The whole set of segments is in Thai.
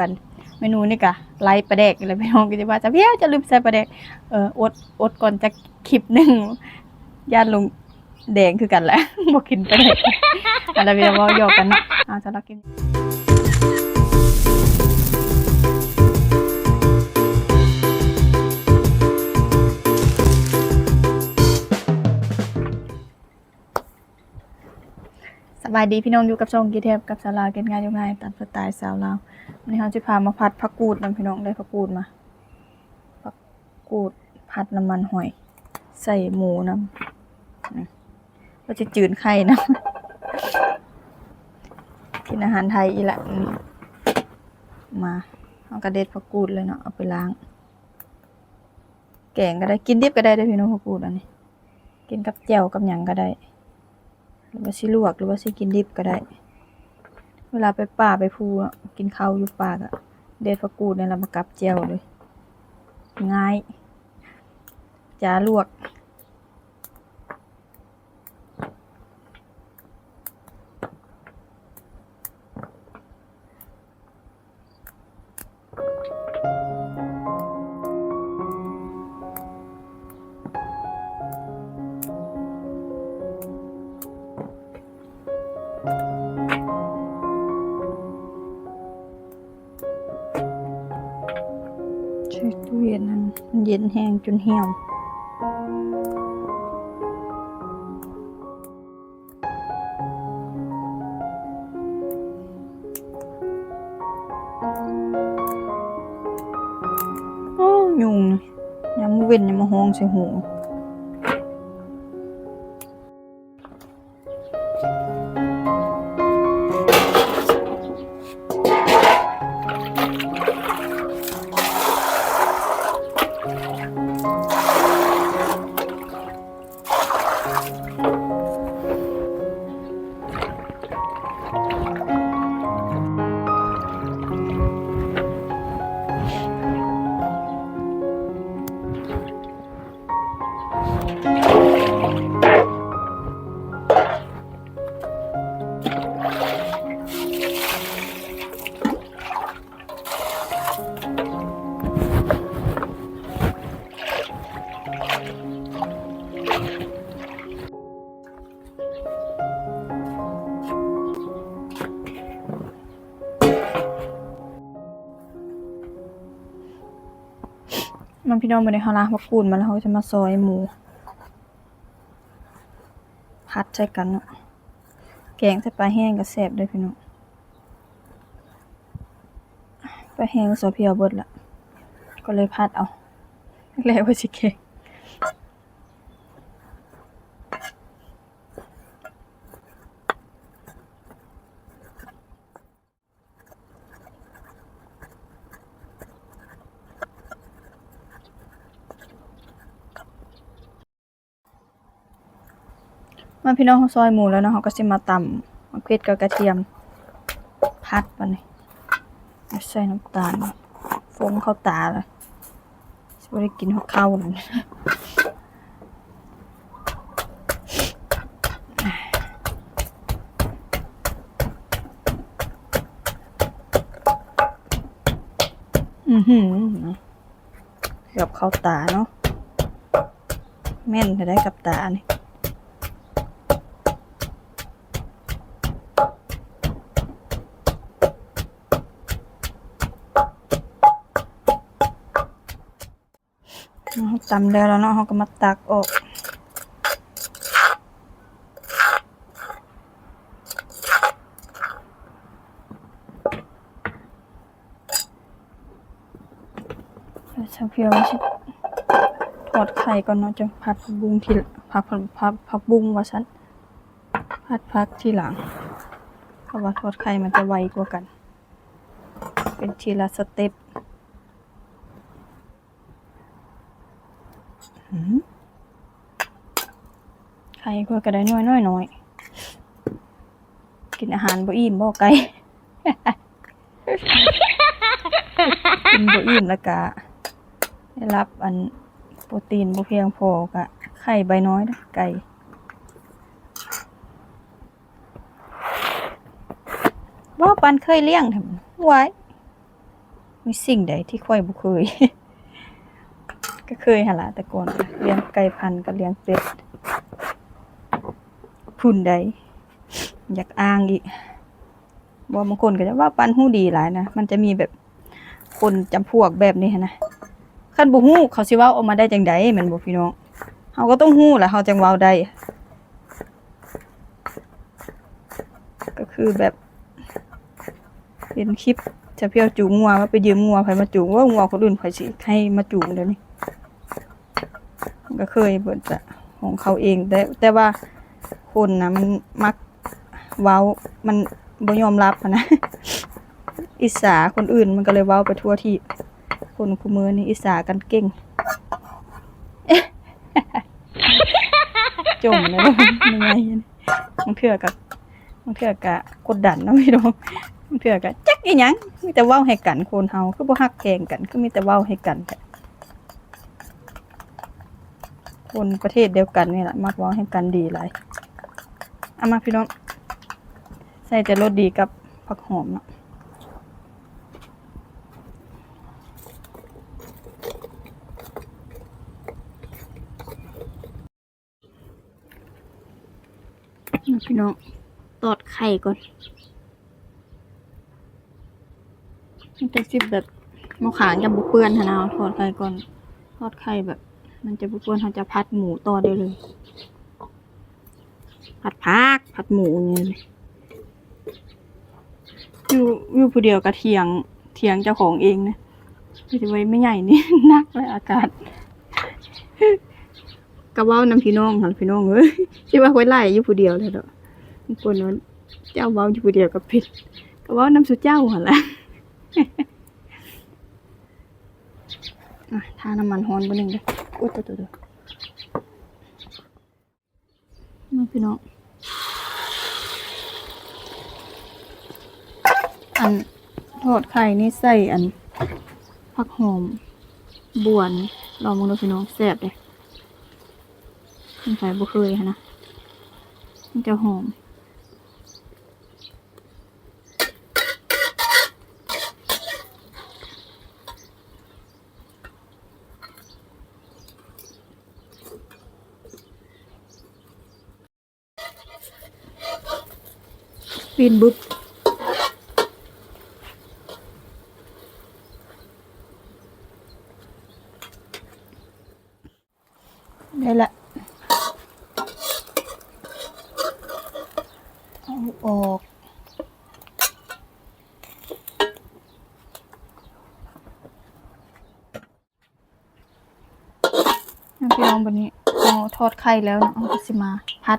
กันเมนูนี่กะไล่ปลาแดกอะไรพี่น้องก็จะว่าจะเพี้ยจะลืมใส่ปลาแดกเอออดอดก่อนจะคลิปหนึ่งญาติลงแดงคือกันแหละบ่กินปลาแดกอะไรพี่น้องเว้าหยอกกันเนาะเอาจะรักกิน สบายดีพี่น้องอยู่กับช่องกีเทปกับสาวลาวเก็นงานยู่งง่ายตามสไตล์สาวลาววันนี้เราจะพามาผัดผักกูดนํพี่น้องได้ผักกูดมาผักกูดผัดน้ำมันหอย ใส่หมูน้ำก็จะจืดไข่นะกินอาหารไทยอีละมาเอากระเด็ดผักกูดเลยเนาะเอาไปล้าง แกงก็ได้กินดิบก็ได้เด้พี่น้องผักกูดอันนี้ กินกับแจ่วกับหยังก็ได้ รือว่าสิลวกหรือว่าสิกินดิบก็ได้ เวลาไปป่าไปภูอะกินข้าวอยู่ป่าก็เด็ดผักกูดเนี่ยเรามากับเจ่วเลย ง่ายจ้าลวก ใช้ตู้เย็นนั้นมันเย็นแห้งจนเหี่ยวโอ้ยุงยามมื้อเว้นยามมาห้องใส่หู องพี่น้องมาในฮาล้างผักกูดมาแล้วเขาจะมาซอยหมูพัดใช่กันเนาะแกงใส่ปลาแห้งกับแซ่บด้อพี่น้องปลาแห้งก็ซอเพียวเบิดละก็เลยพัดเอาแล้วว่าชิเกง มาพี่น้องเขาซอยหมูแล้วเนาะเขาก็สิมาตำมะเขือกับกระเทียมพัดไปนี่ใส่น้ำตาลฟงเข้าตาเลยสิบ่ได้กินหัวข้าวนั่นอือหือเกือบเข้าตาเนาะแม่นจะได้กับตานี่ เราตำได้แล้วเนาะเขาก็มาตักออกชาเพียวชิทอดไข่ก่อนเนาะจะผัดผักบุ้งทีผักผักผักผักบุ้งว่าฉันผัดผักทีหลัง เพราะว่าทอดไข่มันจะไวกว่ากัน เป็นทีละสเต็ป หืมไข่ก็กระได้น้อยน้อยน้อยกินอาหารบ่อิ่มบ่ไก่กินบ่อิ่มแล้วก็ได้รับอันโปรตีนบ่เพียงพอก็ไข่ใบน้อยนะไก่ว่าปันเคยเลี้ยงทำไว้มีสิ่งใดที่ค่อยบ่เคย ก็เคยหละแต่ก่อนเลี้ยงไก่พันกับเลี้ยงเป็ดุนใดอยากอ้างอีกบ่บางคนก็จะว่าปันหู้ดีหลายนะ มันจะมีแบบคนจำพวกแบบนี้นะคันบ่ฮู้เขาสิว้าออกมาได้จังไดม่นบ่พี่น้องเฮาก็ต้องฮู้แหละเฮาจังว้าได้ ก็คือแบบเห็นคลิปจะเพียวจูงงัวว่าไปยืมงัวไผมาจูงว่างัวคนอื่นไผสิให้มาจูงเดี๋ยวนี้ก็เคยเบิดจะของเขาเองแต่แต่ว่า คนนะมันมักเว้ามันบ่ยอมรับนะอิสาคนอื่นมันก็เลยเว้าไปทั่วที่ คนคุมือนี่อิสากันเก่งจมเลยว่ายังไงนี่มันเถื่อกับมันเถื่อกะกดดันเนาะพี่น้องมันเถื่อกะจักอีหยังมีแต่เว้าให้กันคนเฮาคือบ่ฮักแข่งกันคือมีแต่เว้าให้กันแต่คนประเทศเดียวกันนี่แหละมักเว้าให้กันดีหลาย เอามาพี่น้อง ใส่แต่รสดีกับผักหอมเนาะพี่น้อง ตอดไข่ก่อนมันจะสิบแบบมะขามจะบุเปื้อนฮะนะทอดไข่ก่อน ทอดไข่แบบ มันจะบุเปื้อนเขาจะพัดหมูต่อได้เลย ผัดพักผัดหมูเงี้ยยอยู่อยู่ผู้เดียวกระเทียงเทียงเจ้าของเองนะไม่ได้ไว้ไม่ใหญ่นี่นักเลยอากาศกระเว้าน้ำพี่น้องค่ะพี่น้องเอ้ยคิดว่าไว้ไล่อยู่ผู้เดียวเลยเด้อมันคนนั้นเจ้าเว้าอยู่ผู้เดียวกับผิดกระเว้าน้ำสุดเจ้าหั่นละทาน้ำมันฮอนบ่หนึ่งเด้ออุ้ยตัวตัวตัวมาพี่น้อง อัน ทอดไข่นี่ใส่อันผักหอมบวนลองมองดูพี่น้องแซ่บเลยมันใส่บุเคยค่ะนะมันจะหอมปีนบึ๊บได้ละ เออก พี่น้องวันนี้เอาทอดไข่แล้วเอาก็สิมาพัด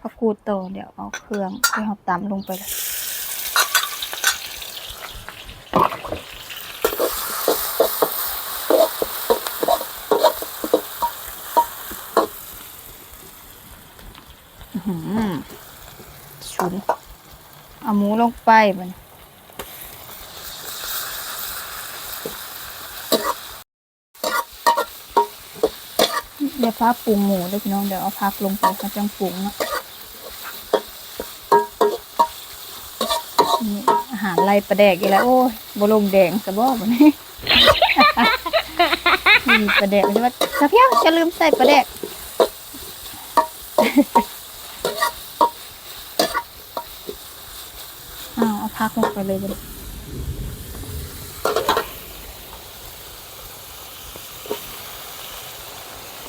ผักกูดต่อเดี๋ยวเอาเครื่องที่เราตำลงไปเลยอื้อหือ เอาหมูลงไปมันเดี๋ยวพักปรุงหมูด้วยพี่น้องเดี๋ยวเอาพักลงไปเขาจังปรุงเนาะนี่อาหารไรประแดกอีกแล้วโอ้ยบลงแดงสะบอกวันนี้มีประแดกใช่ไหมสะเพียวจะลืมใส่ประแดก อ้าวเอา พักลงไปเลยเลย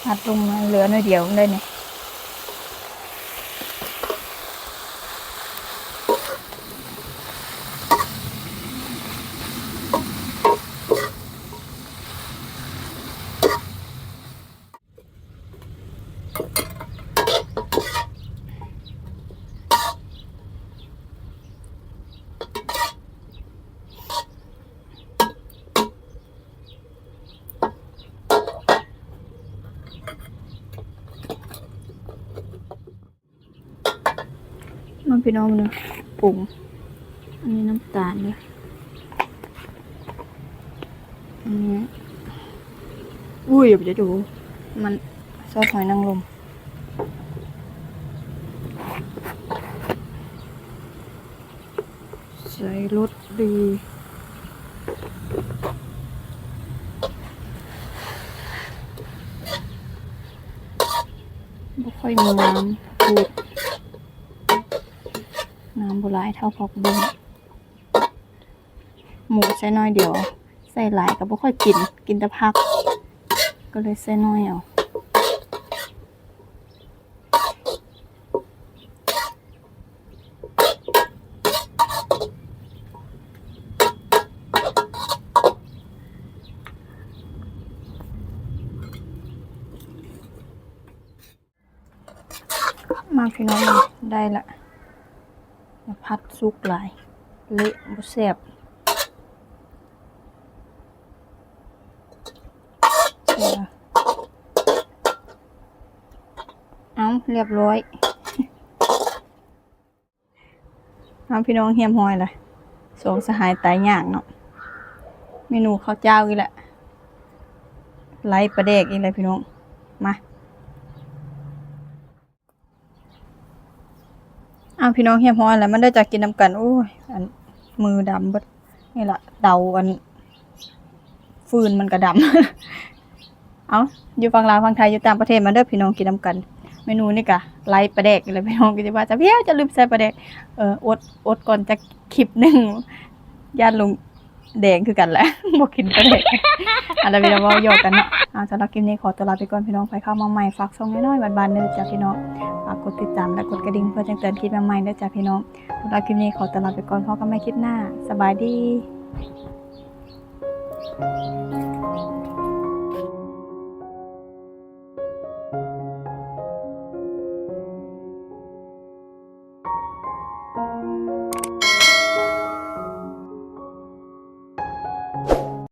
อัดลงมาเหลือหน่อยเดียวเลยเนี่ย พี่น้องนึงผงอันนี้น้ำตาลเนี่ยอันนี้อุ้ยอย่าไปดู มันซอสหอยนางรมใส่รสดีไม่ค่อยมีน้ำ น้ำบุหลายเท่าพอกบุ้งหมูใส่น้อยเดียว ใส่หลายก็บ่ค่อยกิน กินแต่ผัก ก็เลยใส่น้อยเอามาพี่น้องได้ละ พัดสุกหลาย เละบุเสบเอาเรียบร้อย เอาพี่น้องเฮียมหอยเลยสงสหายตายยากเนาะ เมนูข้าวเจ้าอีกแหละไล่ประเดกอีกเลยพี่น้อง มา อ้าวพี่น้องเฮียพออะไรมันได้จากกินน้ำกันโอ้ยอันมือดำบดนี่ละเดาอัน ฟืนมันกระดำ เอาอยู่ฝั่งลาวฝั่งไทยอยู่ต่างประเทศมาเด้อพี่น้องกินน้ำกัน เมนูนี่กะไล่ปลาแดกเลยพี่น้องก็จะว่าจะเพี้ยจะลืมใส่ปลาแดกเอออดอดก่อนจะคลิปหนึ่งญาติลุง แดงคือกันแหละบอกกินก็เด็กอะไรพี่น้องว่าโยกกันเนาะเอาสำหรับคลิปนี้ขอตัวลาไปก่อนพี่น้องไปเข้ามาใหม่ฝากช่องน้อยๆบานๆเด้อจ้าพี่น้องฝากกดติดตามและกดกระดิ่งเพื่อแจ้งเตือนคลิปใหม่ๆด้วยจ้าพี่น้องสำหรับคลิปนี้ขอตัวลาไปก่อนพ่อกันใหม่คลิปหน้า สบายดี